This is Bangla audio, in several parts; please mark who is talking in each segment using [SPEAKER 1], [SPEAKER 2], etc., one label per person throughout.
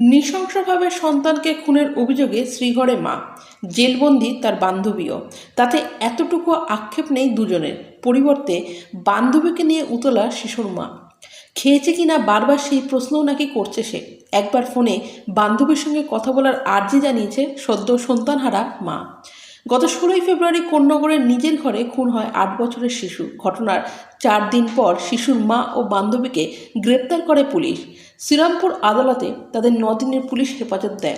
[SPEAKER 1] নৃশংসভাবে সন্তানকে খুনের অভিযোগে শ্রীঘরে মা, জেলবন্দি তার বান্ধবীও। তাতে এতটুকু আক্ষেপ নেই দুজনের। পরিবর্তে বান্ধবীকে নিয়ে উতলা শিশুর মা। খেয়েছে কিনা বারবার সেই প্রশ্নও নাকি করছে সে। একবার ফোনে বান্ধবীর সঙ্গে কথা বলার আর্জি জানিয়েছে সদ্য সন্তানহারা মা। গত ষোলোই ফেব্রুয়ারি কোন্নগরের নিজের ঘরে খুন হয় আট বছরের শিশু। ঘটনার চার দিন পর শিশুর মা ও বান্ধবীকে গ্রেপ্তার করে পুলিশ। শ্রীরামপুর আদালতে তাদের দিনের পুলিশ হেফাজত দেয়।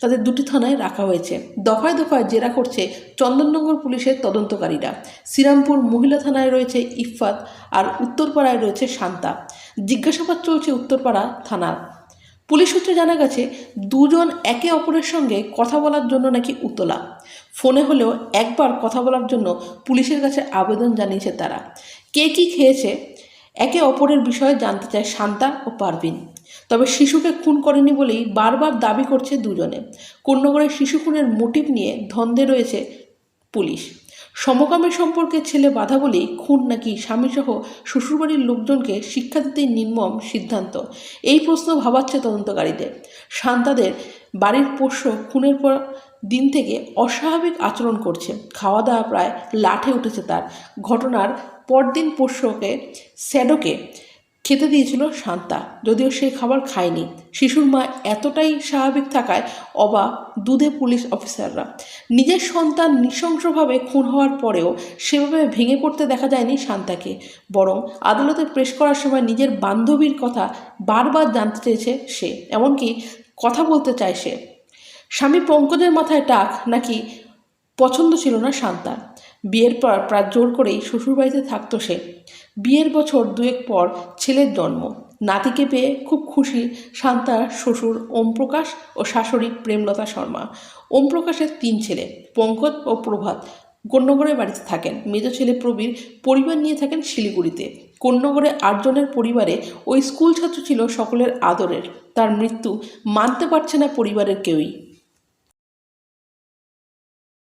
[SPEAKER 1] তাদের দুটি থানায় রাখা হয়েছে। দফায় দফায় জেরা করছে চন্দননগর পুলিশের তদন্তকারীরা। শ্রীরামপুর মহিলা থানায় রয়েছে ইফফাত আর উত্তরপাড়ায় রয়েছে শান্তা। জিজ্ঞাসাবাদ চলছে উত্তরপাড়া থানার। পুলিশ সূত্রে জানা গেছে, দুজন একে অপরের সঙ্গে কথা বলার জন্য নাকি উতলা। ফোনে হলেও একবার কথা বলার জন্য পুলিশের কাছে আবেদন জানিয়েছে তারা। কে কী খেয়েছে একে অপরের বিষয়ে জানতে চায় শান্তা ও পারভিন। তবে শিশুকে খুন করেনি বলেই বারবার দাবি করছে দুজনে। কন্যগড়ের শিশু খুনের মোটিভ নিয়ে ধন্দে রয়েছে পুলিশ। সমকামী সম্পর্কে ছেলে বাধা বলেই খুন নাকি স্বামীসহ শ্বশুরবাড়ির লোকজনকে শিক্ষা দিতেই নির্মম সিদ্ধান্ত। এই প্রশ্ন ভাবাচ্ছে তদন্তকারীদের। শান্তাদের বাড়ির পোষ্য খুনের পর দিন থেকে অস্বাভাবিক আচরণ করছে। খাওয়া দাওয়া প্রায় লাঠে উঠেছে তার। ঘটনার পরদিন পোষ্যকে স্যাডোকে খেতে দিয়েছিল শান্তা। যদিও সে খাবার খায়নি। শিশুর মা এতটাই স্বাভাবিক থাকায় অবাক দুধে পুলিশ অফিসাররা। নিজের সন্তান নৃশংসভাবে খুন হওয়ার পরেও সেভাবে ভেঙে পড়তে দেখা যায়নি শান্তাকে। বরং আদালতে পেশ করার সময় নিজের বান্ধবীর কথা বারবার জানতে চেয়েছে সে। এমনকি কথা বলতে চায় সে। স্বামী পঙ্কজের মাথায় টাক নাকি পছন্দ ছিল না শান্তার। বিয়ের পর প্রায় জোর করেই শ্বশুরবাড়িতে থাকতো সে। বিয়ের বছর দুয়েক পর ছেলের জন্ম। নাতিকে পেয়ে খুব খুশি শান্তার শ্বশুর ওমপ্রকাশ ও শাশুড়ি প্রেমলতা শর্মা। ওমপ্রকাশের তিন ছেলে, পঙ্কজ ও প্রভাত। কন্যগড়ের বাড়িতে থাকেন। মেজ ছেলে প্রবীর পরিবার নিয়ে থাকেন শিলিগুড়িতে। কন্যগড়ে আটজনের পরিবারে ওই স্কুল ছাত্র ছিল সকলের আদরের। তার মৃত্যু মানতে পারছে না পরিবারের কেউই।